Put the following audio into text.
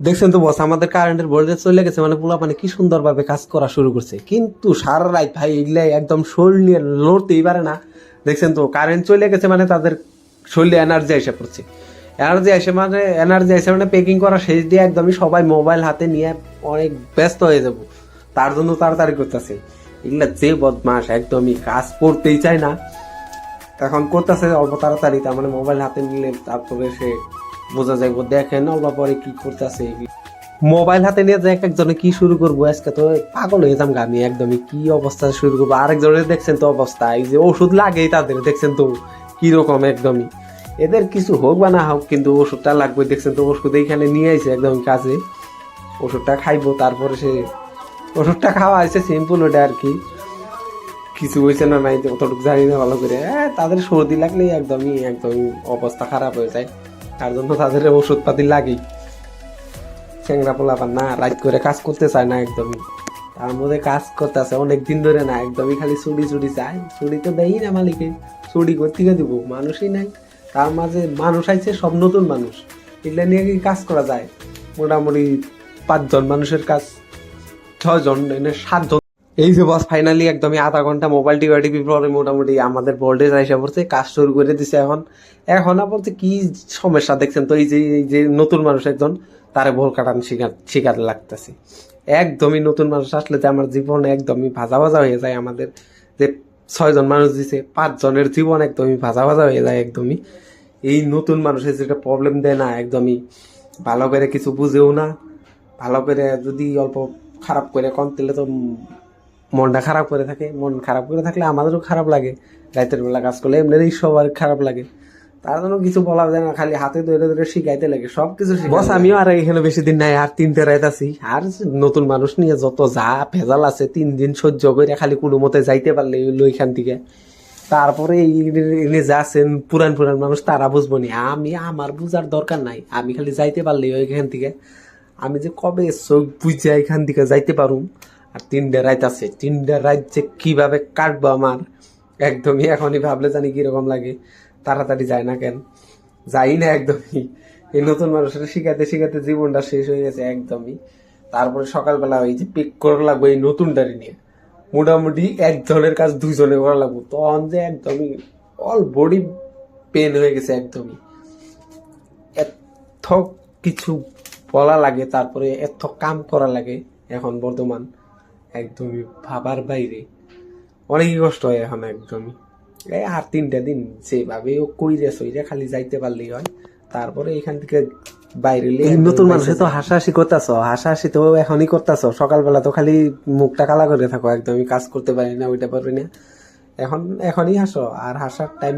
দেখছেন তো বস আমাদের কারেন্টের বোর্ডে চলে গেছে মানে পোলা মানে কি সুন্দর ভাবে কাজ করা শুরু করছে। কিন্তু সারা রাত ভাই, এগুলা একদম শরীর নিয়ে লড়তেই পারে না। দেখছেন তো কারেন্ট চলে গেছে মানে তাদের শরীরে এনার্জি এসে পড়ছে। এনার্জি এসে মানে এনার্জি এসে মানে পেকিং করা শেষ দিয়ে একদমই সবাই মোবাইল হাতে নিয়ে অনেক ব্যস্ত হয়ে যাব। তার জন্য তাড়াতাড়ি করতেছে। এগুলা যে বদমাস একদমই কাজ করতেই চায় না। এখন করতেছে অল্প তাড়াতাড়ি, তার মানে মোবাইল হাতে নিলে তারপরে সে বোঝা যাইব দেখেন অল্প পরে কি করতেছে? মোবাইল হাতে নিয়ে যে এক একজনে কি শুরু করব? আজকে তো পাগল হয়ে যাম আমি, একদমই কি অবস্থা শুরু করব? আরেকজনের দেখছেন তো অবস্থা, এই যে ওষুধ লাগেই তাদের, দেখছেন তো কি রকম একদমই। এদের কিছু হোক বা না হোক, কিন্তু ওষুধটা লাগবে, দেখছেন তো, ওষুধ এইখানে নিয়ে আইছে একদম কাজে। ওষুধটা খাইবো, তারপরে সে ওষুধটা খাওয়া হয়েছে সিম্পল ওটা আর কি। কিছু হয়েছে না, নাই, অতটুকু জানি না ভালো করে। তাদের সর্দি লাগলেই একদমই একদমই অবস্থা খারাপ হয়ে যায়। তার জন্য তাদের ওষুধপাতি লাগেই। চেংরা পোলাপান না রাত করে কাজ করতে চায় না একদমই। তার মধ্যে কাজ করতেছে অনেক দিন ধরে না, একদমই খালি চুরি চুরি চায় চুরি তো দেয়ই না মালিকে, চুরি করতে দিব, মানুষই নাই। তার মাঝে মানুষ আইছে, সব নতুন মানুষ। এগুলা নিয়ে কি কাজ করা যায়? মোটামুটি পাঁচজন মানুষের কাজ ছজন এনে সাতজন এই যে বস ফাইনালি একদমই আধা ঘণ্টা মোবাইল টিপা টিপি পরে মোটামুটি আমাদের ভোল্টেজ এসে পড়ছে, কাজ শুরু করে দিছে এখন। এখন যে কি সমস্যা দেখছেন তো এই যে এই যে নতুন মানুষ একজন, তারে ভোল কাটান শিকার শিকার লাগতেছে। একদমই নতুন মানুষ আসলে যে আমার জীবন একদমই ভাজা ভাজা হয়ে যায় আমাদের। যে ছয়জন মানুষ দিছে পাঁচজনের জীবন একদমই ভাজা ভাজা হয়ে যায় একদমই। এই নতুন মানুষের যেটা প্রবলেম দেয় না, একদমই ভালো করে কিছু বুঝেও না। ভালো করে যদি অল্প খারাপ করে কম তাহলে তো মনটা খারাপ করে থাকে। মন খারাপ করে থাকলে আমাদেরও খারাপ লাগে। রাতের বেলা কাজ করলে এমনিতেই সবার খারাপ লাগে। তার জন্য কিছু বলা যায় না খালি হাতে ধরে ধরে শিখাইতে লাগে সব কিছু বস আমিও আর এখানে বেশি দিন নাই আর তিনটে রাত আছি। আর নতুন মানুষ নিয়ে যত যা ভেজাল আছে তিন দিন সহ্য করে খালি কোনো মতে যাইতে পারলে হইল এখান থেকে। তারপরে এই এনে যা আছেন পুরান পুরান মানুষ তারা বুঝব নি। আমি আমার বুঝার দরকার নাই। আমি খালি যাইতে পারলেই এখান থেকে। আমি যে কবে চোখ বুঝে এখান থেকে যাইতে পারুম? আর তিনটে রাত আছে। তিনটে রাত যে কীভাবে কাটবো আমার, একদমই এখনই ভাবলে জানি কীরকম লাগে। তাড়াতাড়ি যায় না কেন? যাই না একদমই। এই নতুন মানুষের শিখাতে শিখাতে জীবনটা শেষ হয়ে গেছে একদমই। তারপরে সকালবেলা ওই যে পিক করা লাগবে এই নতুনটারি নিয়ে। মোটামুটি একজনের কাজ দুইজনে করা লাগবো। তখন যে একদমই অল বডি পেন হয়ে গেছে একদমই। এত কিছু বলা লাগে, তারপরে এত কাম করা লাগে এখন বর্তমান। একদমই ভাবার বাইরে। অনেকই কষ্ট হয় এখন একদমই। এই আর তিনটা দিন যেভাবে ও কইরে সইরে খালি যাইতে পারলেই হয়। তারপরে এখান থেকে বাইরে নতুন মানুষে তো হাসাহাসি করতেছ হাসাহাসি তো এখনই করতেছ। সকালবেলা তো খালি মুখটা কালা করে থাকো একদমই কাজ করতে পারি না ওইটা পারবি না। এখন এখনই হাসো আর হাসার টাইম